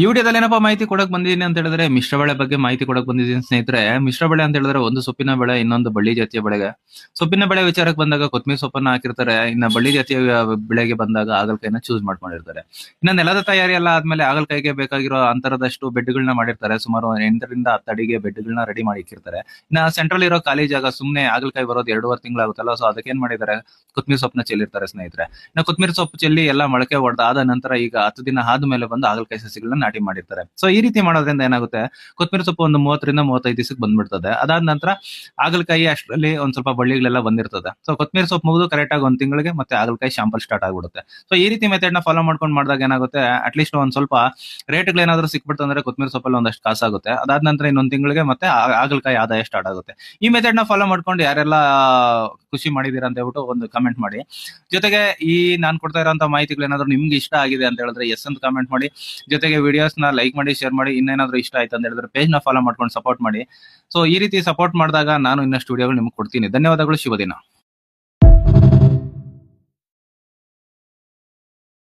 ಈ ವಿಡಿಯೋದಲ್ಲಿ ಏನಪ್ಪಾ ಮಾಹಿತಿ ಕೊಡಕ್ ಬಂದಿದ್ದೀನಿ ಅಂತ ಹೇಳಿದ್ರೆ ಮಿಶ್ರ ಬೆಳೆ ಬಗ್ಗೆ ಮಾಹಿತಿ ಕೊಡಕ್ ಬಂದಿದ್ದೀನಿ ಸ್ನೇಹಿತರೆ. ಮಿಶ್ರ ಬೆಳೆ ಅಂತ ಹೇಳಿದ್ರೆ ಒಂದು ಸೊಪ್ಪಿನ ಬೆಳೆ, ಇನ್ನೊಂದು ಬಳ್ಳಿ ಜಾತಿಯ ಬೆಳೆಗೆ. ಸೊಪ್ಪಿನ ಬೆಳೆ ವಿಚಾರಕ್ಕೆ ಬಂದಾಗ ಕೊತ್ತಂಬರಿ ಸೊಪ್ಪನ್ನ ಹಾಕಿರ್ತಾರೆ. ಇನ್ನ ಬಳ್ಳಿ ಜಾತಿಯ ಬೆಳೆಗೆ ಬಂದಾಗ ಆಗಲಕಾಯಿನ ಚೂಸ್ ಮಾಡ್ಕೊಂಡಿರ್ತಾರೆ. ಇನ್ನ ನೆಲದ ತಯಾರಿ ಎಲ್ಲ ಆದ್ಮೇಲೆ ಆಗಲಕಾಯಿಗೆ ಬೇಕಾಗಿರೋ ಅಂತರದಷ್ಟು ಬೆಡ್ಗಳನ್ನ ಮಾಡಿರ್ತಾರೆ. ಸುಮಾರು ಎಂಟರಿಂದ ಹತ್ತು ಅಡಿಗೆ ಬೆಡ್ಗಳನ್ನ ರೆಡಿ ಮಾಡಿ ಇಟ್ಟಿರ್ತಾರೆ ಇನ್ನ ಸೆಂಟ್ರಲ್ ಇರೋ ಖಾಲಿ ಜಾಗ ಸುಮ್ನೆ ಆಗಲಕಾಯಿ ಬರೋದು ಎರಡೂವರೆ ತಿಂಗಳಾಗುತ್ತಲ್ಲ ಸೊ ಅದಕ್ಕೆ ಏನ್ ಮಾಡಿದ್ದಾರೆ? ಕೊತ್ಮಿ ಸೊಪ್ಪನ್ನ ಚೆಲ್ಲಿರ್ತಾರೆ ಸ್ನೇಹಿತರೆ. ಇನ್ನ ಕೊತ್ತಂಬರಿ ಸೊಪ್ಪು ಚೆಲ್ಲಿ ಎಲ್ಲ ಮೊಳಕೆ ಹೊಡೆದಾದ ನಂತರ ಈಗ ಹತ್ತು ದಿನ ಆದ್ಮೇಲೆ ಬಂದು ಆಗಲಕಾಯಿ ಸಸಿಗಳನ್ನ ನಾಟಿ ಮಾಡಿರ್ತಾರೆ. ಸೊ ಈ ರೀತಿ ಮಾಡೋದ್ರಿಂದ ಏನಾಗುತ್ತೆ? ಕೊತ್ತಂಬರಿ ಸೊಪ್ಪು ಒಂದು ಮೂವತ್ತರಿಂದ ಮೂವತ್ತೈದು ದಿವಸಕ್ಕೆ ಬಂದ್ಬಿಡ್ತದೆ. ಅದಾದ ನಂತರ ಆಗಲಕಾಯಿ ಅಷ್ಟರಲ್ಲಿ ಒಂದ್ ಸ್ವಲ್ಪ ಬಳ್ಳಿಗಳೆಲ್ಲ ಬಂದಿರ್ತದೆ. ಸೊ ಕೊತ್ತಂಬರಿ ಸೊಪ್ಪು ಮುಗಿದು ಕರೆಕ್ಟ್ ಆಗಿ ಒಂದ್ ತಿಂಗಳಿಗೆ ಮತ್ತೆ ಆಗಲಕಾಯಿ ಶಾಂಪಲ್ ಸ್ಟಾರ್ಟ್ ಆಗ್ಬಿಡುತ್ತೆ. ಸೊ ಈ ರೀತಿ ಮೆಥಡ್ನ ಫಾಲೋ ಮಾಡ್ಕೊಂಡು ಮಾಡಿದಾಗ ಏನಾಗುತ್ತೆ? ಅಟ್ಲೀಸ್ಟ್ ಒಂದ್ ಸ್ವಲ್ಪ ರೇಟ್ಗಳು ಏನಾದ್ರು ಸಿಕ್ಬಿಡ್ತು ಅಂದ್ರೆ ಕೊತ್ತಂಬರಿ ಸೊಪ್ಪಲ್ಲಿ ಒಂದಷ್ಟು ಕಾಸಾಗುತ್ತೆ. ಅದಾದ ನಂತರ ಇನ್ನೊಂದ್ ತಿಂಗಳಿಗೆ ಮತ್ತೆ ಆಗಲಕಾಯಿ ಆದಾಯ ಸ್ಟಾರ್ಟ್ ಆಗುತ್ತೆ. ಈ ಮೆಥಡ್ನ ಫಾಲೋ ಮಾಡ್ಕೊಂಡು ಯಾರೆಲ್ಲ ಖುಷಿ ಮಾಡಿದೀರ ಅಂತ ಹೇಳ್ಬಿಟ್ಟು ಒಂದು ಕಮೆಂಟ್ ಮಾಡಿ. ಜೊತೆಗೆ ಈ ನಾನು ಕೊಡ್ತಾ ಇರೋಂಥ ಮಾಹಿತಿಗಳು ಏನಾದ್ರು ನಿಮ್ಗೆ ಇಷ್ಟ ಆಗಿದೆ ಅಂತ ಹೇಳಿದ್ರೆ ಎಸ್ ಅಂತ ಕಮೆಂಟ್ ಮಾಡಿ. ಜೊತೆಗೆ ವಿಡಿಯೋಸ್ನ ಲೈಕ್ ಮಾಡಿ ಶೇರ್ ಮಾಡಿ ಇನ್ನೇನಾದ್ರೂ ಇಷ್ಟ ಆಯ್ತು ಅಂತ ಹೇಳಿದ್ರೆ ಪೇಜ್ನ ಫಾಲೋ ಮಾಡ್ಕೊಂಡು ಸಪೋರ್ಟ್ ಮಾಡಿ. ಸೊ ಈ ರೀತಿ ಸಪೋರ್ಟ್ ಮಾಡಿದಾಗ ನಾನು ಇನ್ನಷ್ಟು ವಿಡಿಯೋಗಳು ನಿಮ್ಗೆ ಕೊಡ್ತೀನಿ. ಧನ್ಯವಾದಗಳು ಶುಭ ದಿನ